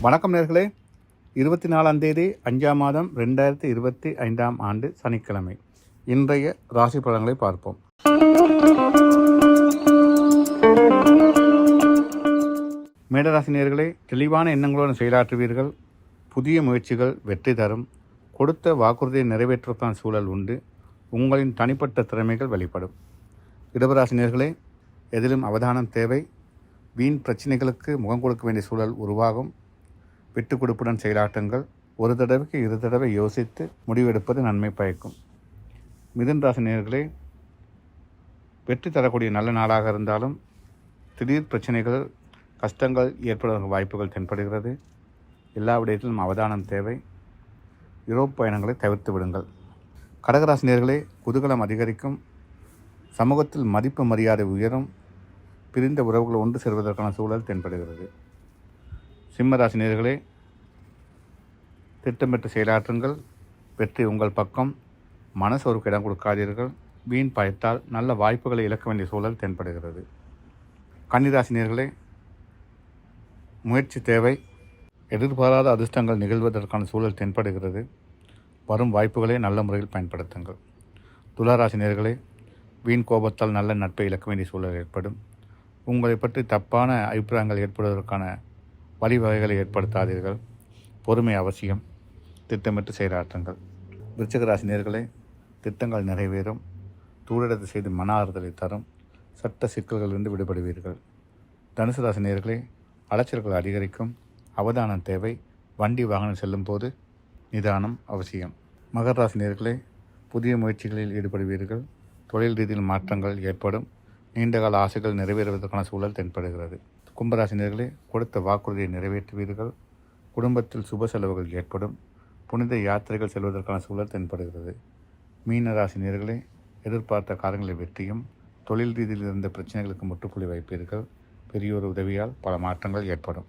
வணக்கம் நேர்களே. இருபத்தி நாலாம் தேதி அஞ்சாம் மாதம் ரெண்டாயிரத்தி இருபத்தி ஐந்தாம் ஆண்டு சனிக்கிழமை. இன்றைய ராசி பலன்களை பார்ப்போம். மேடராசி நேர்களே தெளிவான எண்ணங்களுடன் செயலாற்றுவீர்கள். புதிய முயற்சிகள் வெற்றி தரும். கொடுத்த வாக்குறுதியை நிறைவேற்றத்தான் சூழல் உண்டு. உங்களின் தனிப்பட்ட திறமைகள் வெளிப்படும். இடபராசினியர்களே எதிலும் அவதானம் தேவை. வீண் பிரச்சனைகளுக்கு முகம் கொடுக்க வேண்டிய சூழல் உருவாகும். விட்டு கொடுப்புடன் செயலாட்டுங்கள் ஒரு தடவைக்கு இரு தடவை யோசித்து முடிவெடுப்பது நன்மை பயக்கும். மிதுன் ராசினியர்களே வெற்றி தரக்கூடிய நல்ல நாளாக இருந்தாலும் திடீர் பிரச்சனைகள் கஷ்டங்கள் ஏற்படுவதற்கு வாய்ப்புகள் தென்படுகிறது. எல்லா விடயத்திலும் அவதானம் தேவை. யூரோப் பயணங்களை தவிர்த்து விடுங்கள். கடகராசினியர்களே குதூகலம் அதிகரிக்கும். சமூகத்தில் மதிப்பு மரியாதை உயரும். பிரிந்த உறவுகள் ஒன்று சேர்வதற்கான சூழல் தென்படுகிறது. சிம்மராசி நேர்களே திட்டமிட்டு செயலாற்றுங்கள். வெற்றி உங்கள் பக்கம். மனசோருக்கு இடம் கொடுக்காதீர்கள். வீண் பயத்தால் நல்ல வாய்ப்புகளை இழக்க வேண்டிய சூழல் தென்படுகிறது. கன்னிராசினியர்களே முயற்சி தேவை. எதிர்பாராத அதிர்ஷ்டங்கள் நிகழ்வதற்கான சூழல் தென்படுகிறது. வரும் வாய்ப்புகளை நல்ல முறையில் பயன்படுத்துங்கள். துளாராசினியர்களே வீண் கோபத்தால் நல்ல நட்பை இழக்க வேண்டிய சூழல் ஏற்படும். உங்களை பற்றி தப்பான அபிப்பிராயங்கள் ஏற்படுவதற்கான வழிவகைகளை ஏற்படுத்தாதீர்கள். பொறுமை அவசியம். திட்டமிட்டு செயலாற்றுங்கள். விருச்சகராசி நேர்களை திட்டங்கள் நிறைவேறும். தூரிடத்தை செய்து மன ஆறுதலை தரும். சட்ட சிக்கல்களிலிருந்து விடுபடுவீர்கள். தனுசு ராசினியர்களே அலைச்சல்கள் அதிகரிக்கும். அவதானம் தேவை. வண்டி வாகனம் செல்லும் போது நிதானம் அவசியம். மகர ராசினியர்களே புதிய முயற்சிகளில் ஈடுபடுவீர்கள். தொழில் ரீதியில் மாற்றங்கள் ஏற்படும். நீண்டகால ஆசைகள் நிறைவேறுவதற்கான சூழல் தென்படுகிறது. கும்பராசினியர்களே கொடுத்த வாக்குறுதியை நிறைவேற்றுவீர்கள். குடும்பத்தில் சுப செலவுகள் ஏற்படும். புனித யாத்திரைகள் செல்வதற்கான சூழல் தென்படுகிறது. மீனராசினியர்களே எதிர்பார்த்த காரியங்களை வெற்றியும் தொழில் ரீதியில் இருந்த பிரச்சனைகளுக்கு முற்றுப்புள்ளி வைப்பீர்கள். பெரியோர் உதவியால் பல மாற்றங்கள் ஏற்படும்.